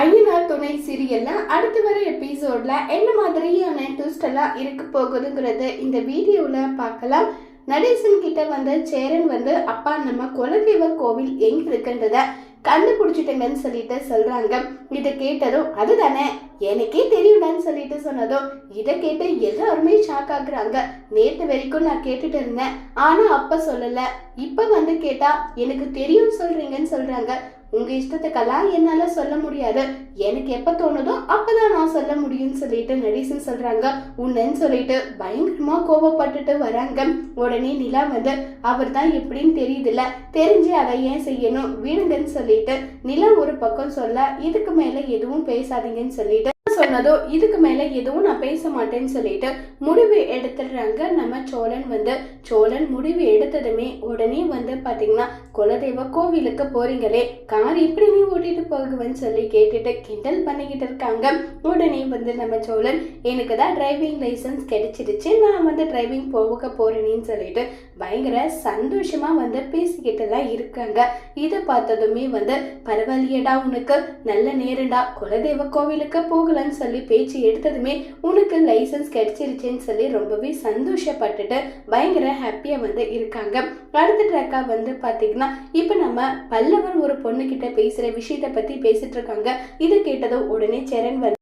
ஐயனார் துணை சீரியல்ல அடுத்து வர எபிசோட்ல என்ன மாதிரியான ட்விஸ்ட் எல்லாம் இருக்க போகுதுங்கிறது இந்த வீடியோல பார்க்கலாம். நடேசன் கிட்ட வந்து சேரன் வந்து அப்பா நம்ம குலதெய்வ கோவில் எங்க இருக்குன்றத கண்டுபிடிச்சிட்டேங்கன்னு சொல்லிட்டு சொல்றாங்க. இதை கேட்டதும் அதுதானே எனக்கே தெரியும்டான்னு சொல்லிட்டு சொன்னதும் இதை கேட்டு எல்லாருமே ஷாக் ஆகுறாங்க. நேற்று வரைக்கும் நான் கேட்டுட்டு இருந்தேன். ஆனா அப்ப சொல்லல. இப்ப வந்து கேட்டா எனக்கு தெரியும் சொல்றீங்கன்னு சொல்றாங்க. உங்க இஷ்டத்துக்கெல்லாம் என்னால சொல்ல முடியாது. எனக்கு எப்ப தோணுதோ அப்பதான் நான் சொல்ல முடியும்னு சொல்லிட்டு நடிசன் சொல்றாங்க. உன்னன்னு சொல்லிட்டு பயங்கரமா கோவப்பட்டுட்டு வராங்க. உடனே நிலா வந்து அவர் தான் எப்படின்னு தெரியுதுல்ல. தெரிஞ்சு அதை ஏன் செய்யணும்? வீடுங்கன்னு சொல்லிட்டு நிலா ஒரு பக்கம் சொல்ல இதுக்கு மேல எதுவும் பேசாதீங்கன்னு சொல்லிட்டு சொன்னதோ இதுக்கு மேல எதுவும் நான் பேச மாட்டேன்னு சொல்லிட்டு முடிவு எடுத்துடுறாங்க. நம்ம சோழன் வந்து சோழன் முடிவு எடுத்ததுமே உடனே வந்து பாத்தீங்கன்னா குலதெய்வ கோவிலுக்கு போறீங்களே கார் இப்படி நீ ஓட்டிட்டு போகுவேன்னு சொல்லி கேட்டுட்டு கிண்டல் பண்ணிக்கிட்டு இருக்காங்க. உடனே வந்து நம்ம சோழன் எனக்கு தான் டிரைவிங் லைசன்ஸ் கிடைச்சிருச்சு நான் வந்து டிரைவிங் போக போறேன்னு சொல்லிட்டு பயங்கர சந்தோஷமா வந்து பேசிக்கிட்டு தான் இருக்காங்க. இதை பார்த்ததுமே வந்து பரவாயில்லையடா உனக்கு. நல்ல நேரண்டா குலதெய்வ கோவிலுக்கு போகலன்னு சொல்லி பேச்சு எடுத்ததுமே உனக்கு லைசன்ஸ் கிடைச்சிருச்சுன்னு சொல்லி ரொம்பவே சந்தோஷப்பட்டுட்டு பயங்கர ஹாப்பியா வந்து இருக்காங்க. அடுத்த ட்ராக்கா வந்து பாத்தீங்கன்னா இப்போ நம்ம பல்லவன் ஒரு பொண்ணு கிட்ட விஷயத்தை பற்றி பேசிகிட்டு பேசிட்டு இருக்காங்க. இது கேட்டதும் உடனே சரண் வந்து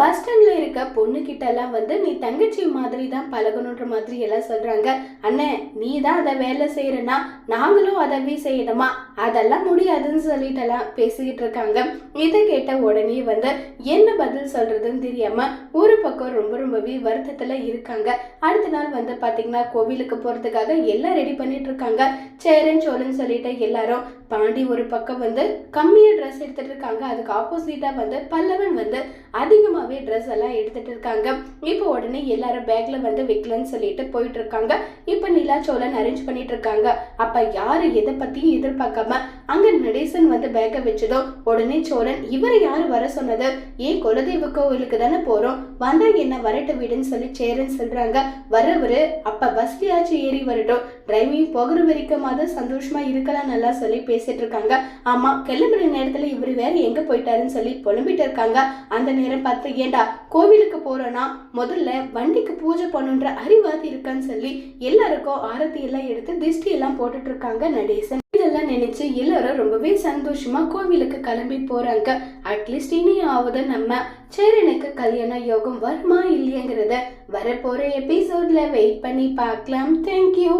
பஸ் ஸ்டாண்ட்ல இருக்க பொண்ணு கிட்ட எல்லாம் வந்து நீ தங்கச்சி மாதிரி தான் பழகணுன்ற மாதிரி எல்லாம் சொல்றாங்க. அண்ணே நீ தான் அதை வேலை செய்யறனா? நாங்களும் அதவே செய்யணுமா அதெல்லாம் முடியாதுன்னு சொல்லிட்டு எல்லாம் பேசிக்கிட்டு இருக்காங்க. இதை கேட்ட உடனே வந்து என்ன பதில் சொல்றதுன்னு தெரியாம ஒரு பக்கம் ரொம்ப ரொம்பவே வருத்தத்துல இருக்காங்க. அடுத்த நாள் வந்து பாத்தீங்கன்னா கோவிலுக்கு போறதுக்காக எல்லாம் ரெடி பண்ணிட்டு இருக்காங்க. சேரன் சோழன் சொல்லிட்டு எல்லாரும் பாண்டி ஒரு பக்கம் வந்து கம்மியாக ட்ரெஸ் எடுத்துட்டு இருக்காங்க. அதுக்கு ஆப்போசிட்டாக வந்து பல்லவன் வந்து அதிகமாகவே ட்ரெஸ் எல்லாம் எடுத்துட்டு இருக்காங்க. இப்போ உடனே எல்லாரும் பேக்ல வந்து வைக்கலன்னு சொல்லிட்டு போயிட்டு இருக்காங்க. இப்போ நிலா சோழன் அரேஞ்ச் பண்ணிட்டு இருக்காங்க. அப்போ யாரு எதை பற்றியும் எதிர்பார்க்காம அங்கே நடேசன் வந்து பேக்கை வச்சதும் உடனே சோழன் இவரை யாரு வர சொன்னது? ஏன் குலதெய்வ கோவிலுக்கு தானே போறோம். வந்தா என்ன வரட்டு விடுன்னு சொல்லி சேரன் சொல்றாங்க. வரவரு அப்போ பஸ்லயாச்சும் ஏறி வரட்டும். டிரைவிங் போகிற வரைக்கும் வரைக்குமாவது சந்தோஷமா இருக்கலாம் நல்லா சொல்லி பேசிட்டு இருக்காங்க ஆமா கிளம்புற நேரத்துல இவர் வேற எங்க போயிட்டாருன்னு சொல்லி புலம்பிட்டு இருக்காங்க. அந்த நேரம் பார்த்து ஏண்டா கோவிலுக்கு போகிறோன்னா முதல்ல வண்டிக்கு பூஜை பண்ணுன்ற அறிவாதி இருக்கான்னு சொல்லி எல்லாருக்கும் ஆரத்தி எல்லாம் எடுத்து திருஷ்டி எல்லாம் போட்டுட்டு இருக்காங்க நடேசன். இதெல்லாம் நினைச்சு எல்லாரும் ரொம்பவே சந்தோஷமா கோவிலுக்கு கிளம்பி போறாங்க. அட்லீஸ்ட் இனியாவது நம்ம சேரனுக்கு கல்யாண யோகம் வருமா இல்லையங்கிறத வரப்போற எபிசோட்ல வெயிட் பண்ணி பார்க்கலாம். தேங்க்யூ